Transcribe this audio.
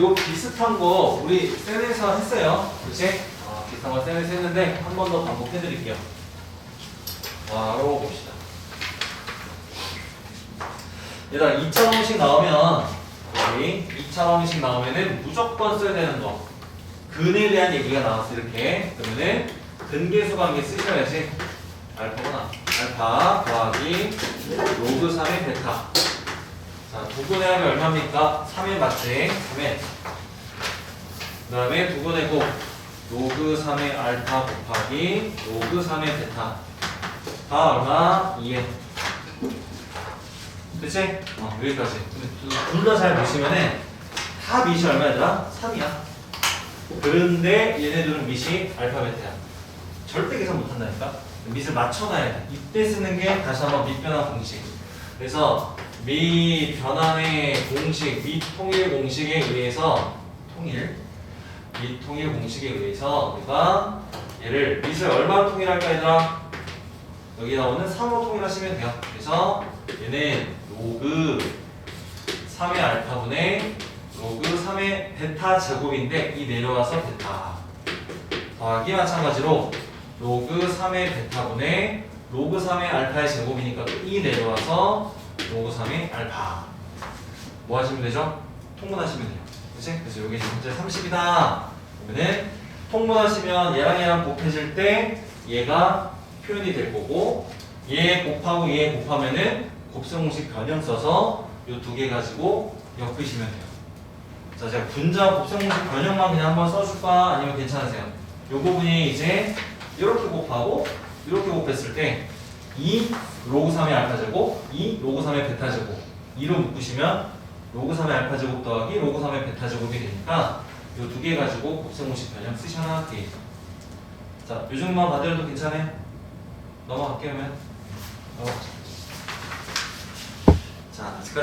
요 비슷한 거 우리 셀에서 했어요. 그치? 어, 비슷한 거 셀에서 했는데 한 번 더 반복해 드릴게요. 바로 봅시다. 얘들아 2차 방식 나오면 우리 2차 방식 나오면은 무조건 써야 되는 거 근에 대한 얘기가 나왔어 이렇게 그러면은 근계수 관계 쓰셔야지 알파구나 알파 더하기 로그 3의 베타 자, 두근의 합이 얼마입니까? 3의 맞지? 3의 그 다음에 두근의 곱 로그 3의 알파 곱하기 로그 3의 베타 다 얼마? 2에 그치? 어, 여기까지 둘다잘 보시면은 다 밑이 얼마더라? 3이야 그런데 얘네들은 밑이 알파 베타야 절대 계산 못한다니까 밑을 맞춰놔야 돼 이때 쓰는 게 다시 한번 밑변환 공식 그래서 미 변환의 공식, 미 통일 공식에 의해서 통일, 미 통일 공식에 의해서 우리가 얘를 밑을 얼마로 통일할까 얘들아? 여기 나오는 3으로 통일하시면 돼요. 그래서 얘는 로그 3의 알파분의 로그 3의 베타 제곱인데 이 내려와서 베타 더하기 마찬가지로 로그 3의 베타분의 로그 3의 알파의 제곱이니까 또이 내려와서 로그 3의 알파 뭐 하시면 되죠? 통분하시면 돼요 그치? 그래서 여기 현재 30이다 그러면은 통분하시면 얘랑 얘랑 곱해질 때 얘가 표현이 될 거고 얘 곱하고 얘 곱하면은 곱셈공식 변형 써서 요두개 가지고 엮으시면 돼요 자 제가 분자 곱셈공식 변형만 그냥 한번 써줄까 아니면 괜찮으세요? 요 부분이 이제 이렇게 곱하고 이렇게 곱했을 때 2 로그 3의 알파 제곱, 2 로그 3의 베타 제곱. 2로 묶으시면 로그 3의 알파 제곱 더하기 로그 3의 베타 제곱이 되니까 이 두 개 가지고 곱셈공식 변형 쓰시 하나 할게요. 자, 요즘만 받으려도 괜찮아요? 넘어갈게요, 그러면. 넘어가자. 자, 아직까지